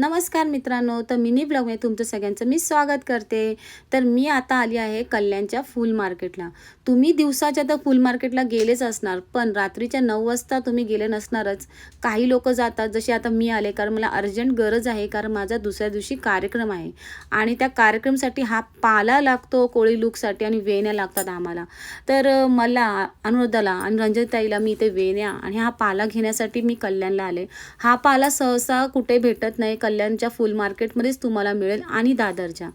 नमस्कार मित्रांनो तर मिनी ब्लॉगमध्ये तुमचं सगळ्यांचं मी स्वागत करते. तर मी आता आली आहे कल्याणच्या फुल मार्केटला. तुम्ही दिवसाच्या तर फुल मार्केटला गेलेच असणार पण रात्रीच्या नऊ वाजता तुम्ही गेले नसणारच. काही लोक जातात जसे आता मी आले कारण मला अर्जंट गरज आहे कारण माझा दुसऱ्या दिवशी कार्यक्रम आहे. आणि त्या कार्यक्रमसाठी हा पाला लागतो कोळी लुकसाठी आणि वेण्या लागतात आम्हाला. तर मला अनुराधाला आणि रंजनताईला मी इथे वेण्या आणि हा पाला घेण्यासाठी मी कल्याणला आले. हा पाला सहसा कुठे भेटत नाही कल्याणच्या फुल मार्केटमध्येच तुम्हाला मिळेल आणि दादरच्या.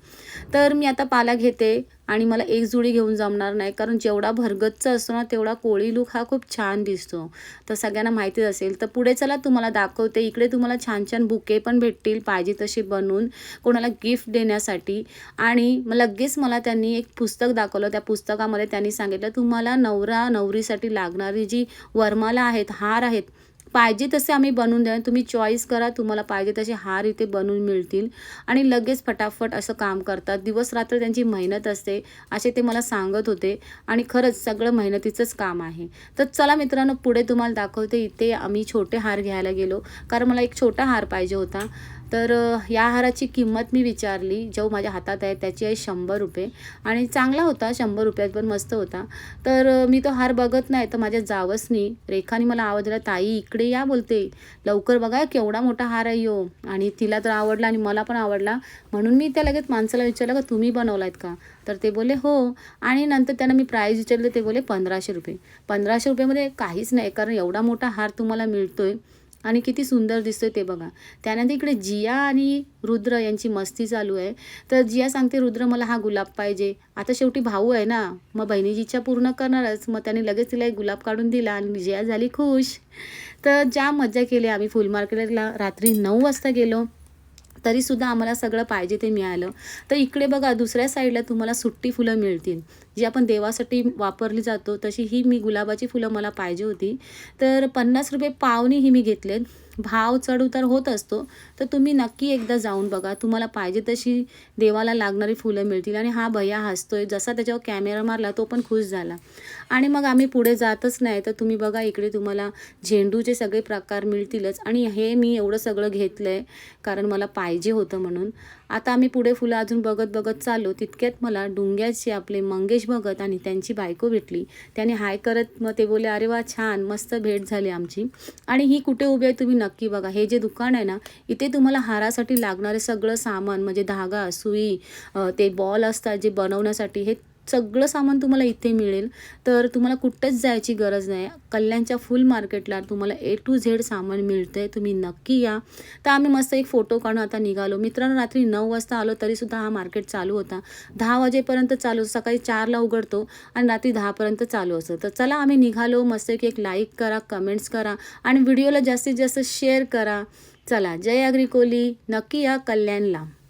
तर मी आता पाला घेते आणि मला एक जुडी घेऊन जमणार नाही कारण जेवढा भरगतचा असतो ना तेवढा कोळी लूक हा खूप छान दिसतो. तर सगळ्यांना माहितीच असेल तर पुढे चला तुम्हाला दाखवते. इकडे तुम्हाला छान छान बुके पण भेटतील पाहिजे तसे बनवून कोणाला गिफ्ट देण्यासाठी. आणि मग लगेच मला त्यांनी एक पुस्तक दाखवलं. त्या पुस्तकामध्ये त्यांनी सांगितलं तुम्हाला नवरा नवरीसाठी लागणारी जी वरमाला आहेत हार आहेत पाहिजे तसे आम्ही बनवून द्या तुम्ही चॉईस करा तुम्हाला पाहिजे तसे हार इथे बनवून मिळतील. आणि लगेच फटाफट असं काम करतात. दिवस रात्र त्यांची मेहनत असते असे ते मला सांगत होते. आणि खरंच सगळं मेहनतीचंच काम आहे. तर चला मित्रांनो पुढे तुम्हाला दाखवते. इथे आम्ही छोटे हार घ्यायला गेलो. कारण मला एक छोटा हार पाहिजे होता. तर या हाराची किंमत मी विचारली. जो माझ्या हातात आहे त्याची आहे शंभर रुपये. आणि चांगला होता शंभर रुपयात पण मस्त होता. तर मी तो हार बघत नाही तर माझ्या जावसनी रेखाने मला आवाज दिला ताई इकडे या बोलते. लवकर बघा केवढा मोठा हार आहे यो. आणि तिला तर आवडला आणि मला पण आवडला. म्हणून मी त्या लगेच माणसाला विचारलं का तुम्ही बनवलात का? तर ते बोले हो. आणि नंतर त्यांना मी प्राईज विचारलं ते बोले पंधराशे रुपये. पंधराशे रुपयामध्ये काहीच नाही कारण एवढा मोठा हार तुम्हाला मिळतोय. आणि किती सुंदर दिसतोय ते बघा. त्यानंतर इकडे जिया आणि रुद्र यांची मस्ती चालू आहे. तर जिया सांगते रुद्र मला हा गुलाब पाहिजे. आता शेवटी भाऊ आहे ना. मग बहिणीची इच्छा पूर्ण करणारच. मग त्याने लगेच तिला एक गुलाब काढून दिला आणि जिया झाली खुश. तर ज्या मज्जा केली आम्ही फुल मार्केटला रात्री नऊ वाजता गेलो. तरीसुद्धा आम्हाला सगळं पाहिजे ते मिळालं. तर इकडे बघा दुसऱ्या साईडला तुम्हाला सुट्टी फुलं मिळतील. जी आपण देवासाठी वापरली जातो तशी ही मी गुलाबाची फुलं मला पाहिजे होती. तर पन्नास रुपये पावनी ही मी घेतलेत. भाव चढउतार होत असतो तर तुम्ही नक्की एकदा जाऊन बघा. तुम्हाला पाहिजे तशी देवाला लागणारी फुलं मिळतील. आणि हा भैया हसतोय. जसा त्याच्यावर कॅमेरा मारला तो पण खुश झाला. आणि मग आम्ही पुढे जातच नाही. तर तुम्ही बघा इकडे तुम्हाला झेंडूचे सगळे प्रकार मिळतीलच. आणि हे मी एवढं सगळं घेतलं आहे कारण मला पाहिजे होतं म्हणून. आता आम्ही पुढे फुलं अजून बघत बघत चाललो. तितक्यात मला डुंग्याचे आपले मंगेश भगत आणि त्यांची बायको भेटली. त्याने हाय करत मग ते बोले अरे वा छान. मस्त भेट झाली आमची. आणि ही कुठे उभी आहे तुम्ही नक्की बघा. हे जे दुकान आहे ना इथे तुम्हाला हारासाठी लागणारे सगळं सामान म्हणजे धागा सुई ते बॉल असतात जे बनवण्यासाठी हे सगळं सामान तुम्हाला इथे मिळेल. तर तुम्हाला कुठेच जायची गरज नाही. कल्याणच्या फुल मार्केटला तुम्हाला ए टू झेड सामान मिळतं आहे तुम्ही नक्की या. तर आम्ही मस्त एक फोटो काढून आता निघालो. मित्रांनो रात्री नऊ वाजता आलो तरीसुद्धा हा मार्केट चालू होता. दहा वाजेपर्यंत चालू सकाळी चारला उघडतो आणि रात्री दहापर्यंत चालू असतं. तर चला आम्ही निघालो. मस्त एक एक लाईक करा कमेंट्स करा आणि व्हिडिओला जास्तीत जास्त शेअर करा. चला जय अग्रिकोली नक्की या कल्याणला.